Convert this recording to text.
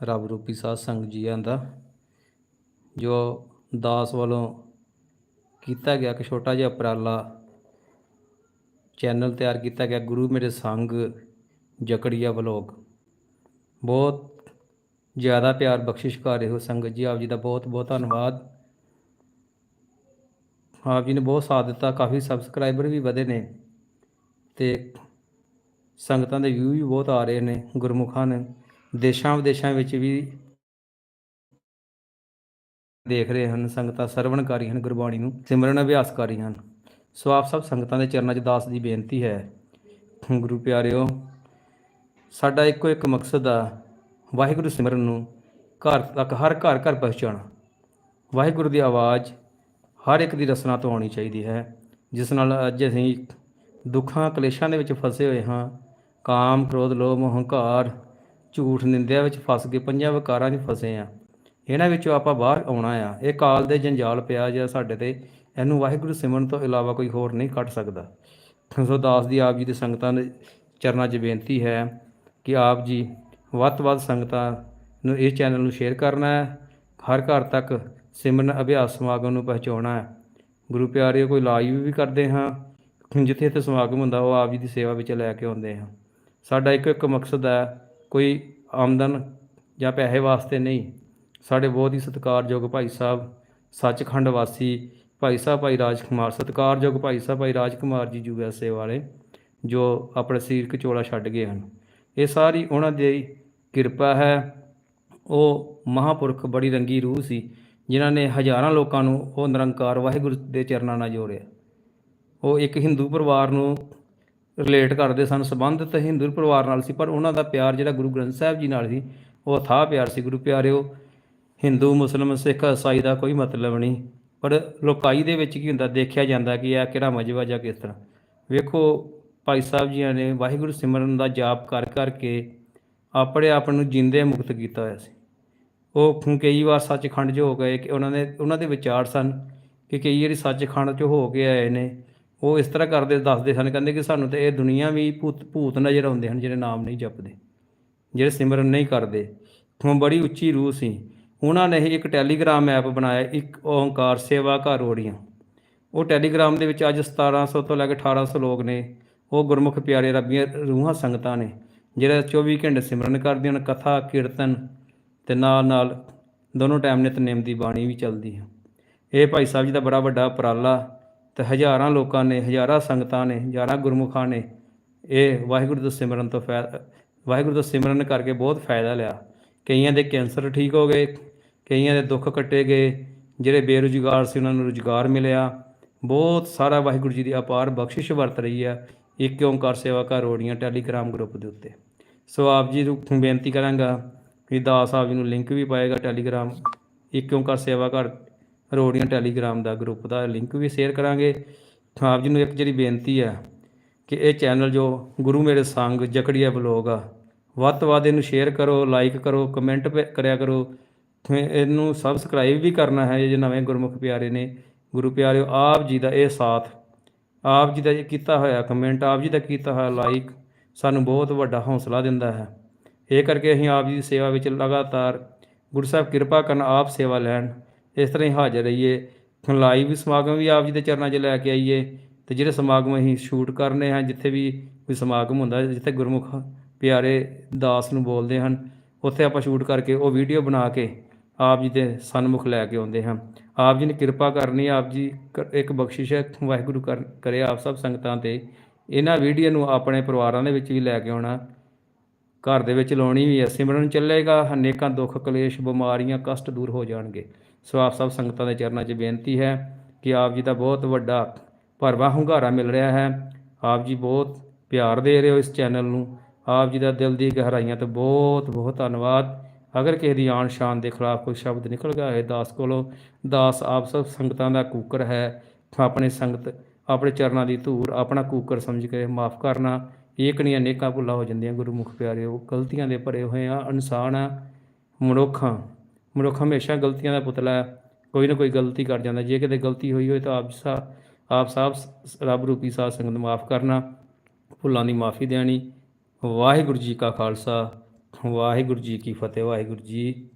ਰੱਬ ਰੂਪੀ ਸਾਧ ਸੰਗਤ ਜੀਆਂ ਦਾ, ਜੋ ਦਾਸ ਵੱਲੋਂ ਕੀਤਾ ਗਿਆ ਇੱਕ ਛੋਟਾ ਜਿਹਾ ਉਪਰਾਲਾ, ਚੈਨਲ ਤਿਆਰ ਕੀਤਾ ਗਿਆ ਗੁਰੂ ਮੇਰੇ ਸੰਗ ਜਕੜੀਆ ਵਲੋਗ। ਬਹੁਤ ਜ਼ਿਆਦਾ ਪਿਆਰ ਬਖਸ਼ਿਸ਼ ਕਰ ਰਹੇ ਹੋ ਸੰਗਤ ਜੀ, ਆਪ ਜੀ ਦਾ ਬਹੁਤ ਬਹੁਤ ਧੰਨਵਾਦ। ਆਪ ਜੀ ਨੇ ਬਹੁਤ ਸਾਥ ਦਿੱਤਾ, ਕਾਫੀ ਸਬਸਕ੍ਰਾਈਬਰ ਵੀ ਵਧੇ ਨੇ ਤੇ ਸੰਗਤਾਂ ਦੇ ਵਿਊ ਵੀ ਬਹੁਤ ਆ ਰਹੇ ਨੇ, ਗੁਰਮੁਖਾਂ ਨੇ। ਦੇਸ਼ਾਂ ਵਿਦੇਸ਼ਾਂ ਵਿੱਚ ਵੀ ਦੇਖ ਰਹੇ ਹਨ, ਸੰਗਤਾਂ ਸਰਵਣਕਾਰੀ ਹਨ ਗੁਰਬਾਣੀ ਨੂੰ, ਸਿਮਰਨ ਅਭਿਆਸਕਾਰੀ ਹਨ। ਸੋ ਆਪ ਸਭ ਸੰਗਤਾਂ ਦੇ ਚਰਨਾਂ 'ਚ ਦਾਸ ਦੀ ਬੇਨਤੀ ਹੈ। ਗੁਰੂ ਪਿਆਰਿਓ, ਸਾਡਾ ਇੱਕੋ ਇੱਕ ਮਕਸਦ ਆ, ਵਾਹਿਗੁਰੂ ਸਿਮਰਨ ਨੂੰ ਘਰ ਤੱਕ ਹਰ ਘਰ ਘਰ ਪਹੁੰਚਾਉਣਾ। ਵਾਹਿਗੁਰੂ ਦੀ ਆਵਾਜ਼ ਹਰ ਇੱਕ ਦੀ ਰਸਨਾ ਤੋਂ ਆਉਣੀ ਚਾਹੀਦੀ ਹੈ, ਜਿਸ ਨਾਲ ਅੱਜ ਅਸੀਂ ਦੁੱਖਾਂ ਕਲੇਸ਼ਾਂ ਦੇ ਵਿੱਚ ਫਸੇ ਹੋਏ ਹਾਂ। ਕਾਮ, ਕ੍ਰੋਧ, ਲੋਭ ਹੰਕਾਰ ਝੂਠ ਨਿੰਦਿਆ ਵਿੱਚ ਫਸ ਕੇ ਪੰਜਾਂ ਵਿਕਾਰਾਂ 'ਚ ਫਸੇ ਆ। ਇਹਨਾਂ ਵਿੱਚੋਂ ਆਪਾਂ ਬਾਹਰ ਆਉਣਾ ਆ। ਇਹ ਕਾਲ ਦੇ ਜੰਜਾਲ ਪਿਆ ਜਿਹੜਾ ਸਾਡੇ ਤੇ, ਇਹਨੂੰ ਵਾਹਿਗੁਰੂ ਸਿਮਰਨ ਤੋਂ ਇਲਾਵਾ ਕੋਈ ਹੋਰ ਨਹੀਂ ਕੱਢ ਸਕਦਾ। ਸੋ ਦਾਸ ਦੀ ਆਪ ਜੀ ਦੇ ਸੰਗਤਾਂ ਦੇ ਚਰਨਾਂ 'ਚ ਬੇਨਤੀ ਹੈ ਕਿ ਆਪ ਜੀ ਵੱਧ ਤੋਂ ਵੱਧ ਸੰਗਤਾਂ ਨੂੰ ਇਸ ਚੈਨਲ ਨੂੰ ਸ਼ੇਅਰ ਕਰਨਾ ਹੈ। ਹਰ ਘਰ ਤੱਕ ਸਿਮਰਨ ਅਭਿਆਸ ਸਮਾਗਮ ਨੂੰ ਪਹੁੰਚਾਉਣਾ ਹੈ। ਗੁਰੂ ਪਿਆਰਿਓ, ਕੋਈ ਲਾਈਵ ਵੀ ਕਰਦੇ ਹਾਂ, ਜਿੱਥੇ ਇੱਥੇ ਸਮਾਗਮ ਹੁੰਦਾ, ਉਹ ਆਪ ਜੀ ਦੀ ਸੇਵਾ ਵਿੱਚ ਲੈ ਕੇ ਆਉਂਦੇ ਹਾਂ। ਸਾਡਾ ਇੱਕ ਇੱਕ ਮਕਸਦ ਹੈ, ਕੋਈ ਆਮਦਨ ਜਾਂ ਪੈਸੇ ਵਾਸਤੇ ਨਹੀਂ। ਸਾਡੇ ਬਹੁਤ ਹੀ ਸਤਿਕਾਰਯੋਗ ਭਾਈ ਸਾਹਿਬ, ਸੱਚਖੰਡ ਵਾਸੀ ਭਾਈ ਸਾਹਿਬ, ਭਾਈ ਰਾਜ ਕੁਮਾਰ ਸਤਿਕਾਰਯੋਗ ਭਾਈ ਸਾਹਿਬ, ਭਾਈ Raj Kumar ji U S A ਵਾਲੇ, ਜੋ ਆਪਣੇ ਸਰੀਰਕ ਚੋਲਾ ਛੱਡ ਗਏ ਹਨ। ਇਹ ਸਾਰੀ ਉਹਨਾਂ ਦੀ ਕਿਰਪਾ ਹੈ। ਉਹ ਮਹਾਪੁਰਖ ਬੜੀ ਰੰਗੀ ਰੂਹ ਸੀ, ਜਿਨ੍ਹਾਂ ਨੇ ਹਜ਼ਾਰਾਂ ਲੋਕਾਂ ਨੂੰ ਉਹ ਨਿਰੰਕਾਰ ਵਾਹਿਗੁਰੂ ਦੇ ਚਰਨਾਂ ਨਾਲ ਜੋੜਿਆ। ਉਹ ਇੱਕ ਹਿੰਦੂ ਪਰਿਵਾਰ ਨੂੰ ਰਿਲੇਟ ਕਰਦੇ ਸਨ, ਸੰਬੰਧਿਤ ਹਿੰਦੂ ਪਰਿਵਾਰ ਨਾਲ ਸੀ, ਪਰ ਉਹਨਾਂ ਦਾ ਪਿਆਰ ਜਿਹੜਾ ਗੁਰੂ ਗ੍ਰੰਥ ਸਾਹਿਬ ਜੀ ਨਾਲ ਸੀ, ਉਹ ਅਥਾਹ ਪਿਆਰ ਸੀ, ਗੁਰੂ ਪਿਆਰਿਓ। ਹਿੰਦੂ, ਮੁਸਲਮ, ਸਿੱਖ, ਇਸਾਈ ਦਾ ਕੋਈ ਮਤਲਬ ਨਹੀਂ। ਪਰ ਲੋਕਾਈ ਦੇ ਵਿੱਚ ਕੀ ਹੁੰਦਾ, ਦੇਖਿਆ ਜਾਂਦਾ ਕਿ ਇਹ ਕਿਹੜਾ ਮਜਬਾ ਜਾਂ ਕਿਸ ਤਰ੍ਹਾਂ। ਵੇਖੋ, ਭਾਈ ਸਾਹਿਬ ਜੀਆਂ ਨੇ ਵਾਹਿਗੁਰੂ ਸਿਮਰਨ ਦਾ ਜਾਪ ਕਰ ਕਰਕੇ ਆਪਣੇ ਆਪ ਨੂੰ ਜਿੰਦੇ ਮੁਕਤ ਕੀਤਾ ਹੋਇਆ ਸੀ। ਉਹ ਕਈ ਵਾਰ ਸੱਚਖੰਡ 'ਚ ਹੋ ਗਏ ਕਿ ਉਹਨਾਂ ਨੇ, ਉਹਨਾਂ ਦੇ ਵਿਚਾਰ ਸਨ ਕਿ ਕਈ ਵਾਰੀ ਸੱਚਖੰਡ 'ਚ ਹੋ ਕੇ ਆਏ ਨੇ। ਉਹ ਇਸ ਤਰ੍ਹਾਂ ਕਰਦੇ, ਦੱਸਦੇ ਸਨ, ਕਹਿੰਦੇ ਕਿ ਸਾਨੂੰ ਤੇ ਇਹ ਦੁਨੀਆ ਵੀ ਭੂਤ ਭੂਤ ਨਜ਼ਰ ਆਉਂਦੇ ਹਨ ਜਿਹੜੇ ਨਾਮ ਨਹੀਂ ਜਪਦੇ, ਜਿਹੜੇ ਸਿਮਰਨ ਨਹੀਂ ਕਰਦੇ। ਉਹ ਬੜੀ ਉੱਚੀ ਰੂਹ ਸੀ। ਉਹਨਾਂ ਨੇ ਹੀ ਇੱਕ ਟੈਲੀਗ੍ਰਾਮ ਐਪ ਬਣਾਇਆ, ਇੱਕ ਓੰਕਾਰ ਸੇਵਾ ਘਰ ਓੜੀਆਂ ਉਹ ਟੈਲੀਗ੍ਰਾਮ ਦੇ ਵਿੱਚ ਅੱਜ 1700 ਤੋਂ ਲੈ ਕੇ 1800 ਲੋਕ ਨੇ। ਉਹ ਗੁਰਮੁਖ ਪਿਆਰੇ ਰੱਬੀਆਂ ਰੂਹਾਂ ਸੰਗਤਾਂ ਨੇ, ਜਿਹੜਾ 24 ਘੰਟੇ ਸਿਮਰਨ ਕਰਦੀਆਂ ਹਨ, ਕਥਾ, ਕੀਰਤਨ ਤੇ ਨਾਲ ਨਾਲ ਦੋਨੋਂ ਟਾਈਮ ਨਿਤਨੇਮ ਦੀ ਬਾਣੀ ਵੀ ਚੱਲਦੀ ਹੈ। ਇਹ ਭਾਈ ਸਾਹਿਬ ਜੀ ਦਾ ਬੜਾ ਵੱਡਾ ਉਪਰਾਲਾ ਤੇ ਹਜ਼ਾਰਾਂ ਲੋਕਾਂ ਨੇ, ਹਜ਼ਾਰਾਂ ਸੰਗਤਾਂ ਨੇ, ਹਜ਼ਾਰਾਂ ਗੁਰਮੁਖਾਂ ਨੇ ਇਹ ਵਾਹਿਗੁਰੂ ਦੇ ਸਿਮਰਨ ਤੋਂ ਫਾਇਦਾ ਵਾਹਿਗੁਰੂ ਦਾ ਸਿਮਰਨ ਕਰਕੇ ਬਹੁਤ ਫਾਇਦਾ ਲਿਆ। ਕਈਆਂ ਦੇ ਕੈਂਸਰ ਠੀਕ ਹੋ ਗਏ, ਕਈਆਂ ਦੇ ਦੁੱਖ ਕੱਟੇ ਗਏ, ਜਿਹੜੇ ਬੇਰੁਜ਼ਗਾਰ ਸੀ ਉਹਨਾਂ ਨੂੰ ਰੁਜ਼ਗਾਰ ਮਿਲਿਆ। ਬਹੁਤ ਸਾਰਾ ਵਾਹਿਗੁਰੂ ਜੀ ਦੀ ਅਪਾਰ ਬਖਸ਼ਿਸ਼ ਵਰਤ ਰਹੀ ਹੈ ਇੱਕ ਓੰਕਾਰ ਸੇਵਾ ਘਰ ਰੋੜੀਆਂ ਟੈਲੀਗ੍ਰਾਮ ਗਰੁੱਪ ਦੇ ਉੱਤੇ। ਸੋ ਆਪ ਜੀ ਨੂੰ ਬੇਨਤੀ ਕਰਾਂਗਾ ਕਿ ਦਾਸ ਸਾਹਿਬ ਜੀ ਨੂੰ ਲਿੰਕ ਵੀ ਪਾਏਗਾ ਟੈਲੀਗ੍ਰਾਮ, ਇੱਕ ਓੰਕਾਰ ਸੇਵਾ ਘਰ ਰੋੜੀਆਂ ਟੈਲੀਗ੍ਰਾਮ ਦਾ ਗਰੁੱਪ ਦਾ ਲਿੰਕ ਵੀ ਸ਼ੇਅਰ ਕਰਾਂਗੇ। ਆਪ ਜੀ ਨੂੰ ਇੱਕ ਜਿਹੜੀ ਬੇਨਤੀ ਹੈ ਕਿ ਇਹ ਚੈਨਲ ਜੋ ਗੁਰੂ ਮੇਰੇ ਸੰਗ ਜਕੜੀਆ ਬਲੌਗ ਆ, ਵੱਧ ਤੋਂ ਵੱਧ ਇਹਨੂੰ ਸ਼ੇਅਰ ਕਰੋ ਲਾਈਕ ਕਰੋ ਕਮੈਂਟ ਕਰਿਆ ਕਰੋ। ਤੇ ਇਹਨੂੰ ਸਬਸਕ੍ਰਾਈਬ ਵੀ ਕਰਨਾ ਹੈ ਜੇ ਨਵੇਂ ਗੁਰਮੁਖ ਪਿਆਰੇ ਨੇ, ਗੁਰੂ ਪਿਆਰਿਓ, ਆਪ ਜੀ ਦਾ ਇਹ ਸਾਥ, ਆਪ ਜੀ ਦਾ ਇਹ ਕੀਤਾ ਹੋਇਆ ਕਮੈਂਟ ਆਪ ਜੀ ਦਾ ਕੀਤਾ ਹੋਇਆ ਲਾਈਕ ਸਾਨੂੰ ਬਹੁਤ ਵੱਡਾ ਹੌਸਲਾ ਦਿੰਦਾ ਹੈ। ਇਹ ਕਰਕੇ ਅਸੀਂ ਆਪ ਜੀ ਦੀ ਸੇਵਾ ਵਿੱਚ ਲਗਾਤਾਰ ਗੁਰੂ ਸਾਹਿਬ ਕਿਰਪਾ ਕਰਨ ਆਪ ਸੇਵਾ ਲੈਣ ਇਸ ਤਰ੍ਹਾਂ ਹੀ ਹਾਜ਼ਰ ਰਹੀਏ। ਲਾਈਵ ਸਮਾਗਮ ਵੀ ਆਪ ਜੀ ਦੇ ਚਰਨਾਂ 'ਚ ਲੈ ਕੇ ਆਈਏ ਤੇ ਜਿਹੜੇ ਸਮਾਗਮ ਅਸੀਂ ਸ਼ੂਟ ਕਰਨੇ ਹਾਂ, ਜਿੱਥੇ ਵੀ ਕੋਈ ਸਮਾਗਮ ਹੁੰਦਾ, ਜਿੱਥੇ ਗੁਰਮੁਖ ਪਿਆਰੇ ਦਾਸ ਨੂੰ ਬੋਲਦੇ ਹਨ, ਉੱਥੇ ਆਪਾਂ ਸ਼ੂਟ ਕਰਕੇ ਉਹ ਵੀਡੀਓ ਬਣਾ ਕੇ ਆਪ ਜੀ ਦੇ ਸਨਮੁਖ ਲੈ ਕੇ ਆਉਂਦੇ ਹਾਂ। ਆਪ ਜੀ ਨੇ ਕਿਰਪਾ ਕਰਨੀ, ਆਪ ਜੀ ਕ- ਇੱਕ ਬਖਸ਼ਿਸ਼ ਹੈ, ਵਾਹਿਗੁਰੂ ਕਰ- ਕਰੇ ਆਪ ਸਭ ਸੰਗਤਾਂ ਤੇ। ਇਹਨਾਂ ਵੀਡੀਓ ਨੂੰ ਆਪਣੇ ਪਰਿਵਾਰਾਂ ਦੇ ਵਿੱਚ ਵੀ ਲੈ ਕੇ ਆਉਣਾ, ਘਰ ਦੇ ਵਿੱਚ ਲਾਉਣੀ ਵੀ ਹੈ। ਸਿਮਰਨ ਚੱਲੇਗਾ ਅਨੇਕਾਂ ਦੁੱਖ, ਕਲੇਸ਼, ਬਿਮਾਰੀਆਂ, ਕਸ਼ਟ ਦੂਰ ਹੋ ਜਾਣਗੇ। ਸੋ ਆਪ ਸਭ ਸੰਗਤਾਂ ਦੇ ਚਰਨਾਂ 'ਚ ਬੇਨਤੀ ਹੈ ਕਿ ਆਪ ਜੀ ਦਾ ਬਹੁਤ ਵੱਡਾ ਭਰਵਾ ਹੁੰਗਾਰਾ ਮਿਲ ਰਿਹਾ ਹੈ। ਆਪ ਜੀ ਬਹੁਤ ਪਿਆਰ ਦੇ ਰਹੇ ਹੋ ਇਸ ਚੈਨਲ ਨੂੰ। ਆਪ ਜੀ ਦਾ ਦਿਲ ਦੀ ਗਹਿਰਾਈਆਂ ਤੋਂ ਬਹੁਤ ਬਹੁਤ ਧੰਨਵਾਦ। ਅਗਰ ਕਿਸੇ ਦੀ ਆਨ ਸ਼ਾਨ ਦੇ ਖਿਲਾਫ ਕੋਈ ਸ਼ਬਦ ਨਿਕਲ ਗਿਆ ਹੈ ਦਾਸ ਕੋਲੋਂ, ਦਾਸ ਆਪ ਸਭ ਸੰਗਤਾਂ ਦਾ ਕੂਕਰ ਹੈ। ਆਪਣੇ ਸੰਗਤ, ਆਪਣੇ ਚਰਨਾਂ ਦੀ ਧੂੜ, ਆਪਣਾ ਕੂਕਰ ਸਮਝ ਕੇ ਮਾਫ ਕਰਨਾ। ਏਕਣੀਆਂ ਅਨੇਕਾਂ ਭੁੱਲਾਂ ਹੋ ਜਾਂਦੀਆਂ। ਗੁਰੂ ਗੁਰਮੁਖ ਪਿਆਰਿਓ, ਗਲਤੀਆਂ ਦੇ ਭਰੇ ਹੋਏ ਆ ਇਨਸਾਨ ਆ ਮਨੁੱਖ ਹਾਂ। ਮਨੁੱਖ ਹਮੇਸ਼ਾ ਗਲਤੀਆਂ ਦਾ ਪੁਤਲਾ ਕੋਈ ਨਾ ਕੋਈ ਗਲਤੀ ਕਰ ਜਾਂਦਾ। ਜੇ ਕਿਤੇ ਗਲਤੀ ਹੋਈ ਹੋਏ ਤਾਂ ਆਪ ਸਾ, ਆਪ ਸਾਹਿਬ ਸ- ਰੱਬ ਰੂਪੀ ਸਾਧ ਸੰਗਤ ਮਾਫ ਕਰਨਾ, ਭੁੱਲਾਂ ਦੀ ਮਾਫੀ ਦੇਣੀ। ਵਾਹਿਗੁਰੂ ਜੀ ਕਾ ਖਾਲਸਾ, ਵਾਹਿਗੁਰੂ ਜੀ ਕੀ ਫਤਿਹ, ਵਾਹਿਗੁਰੂ ਜੀ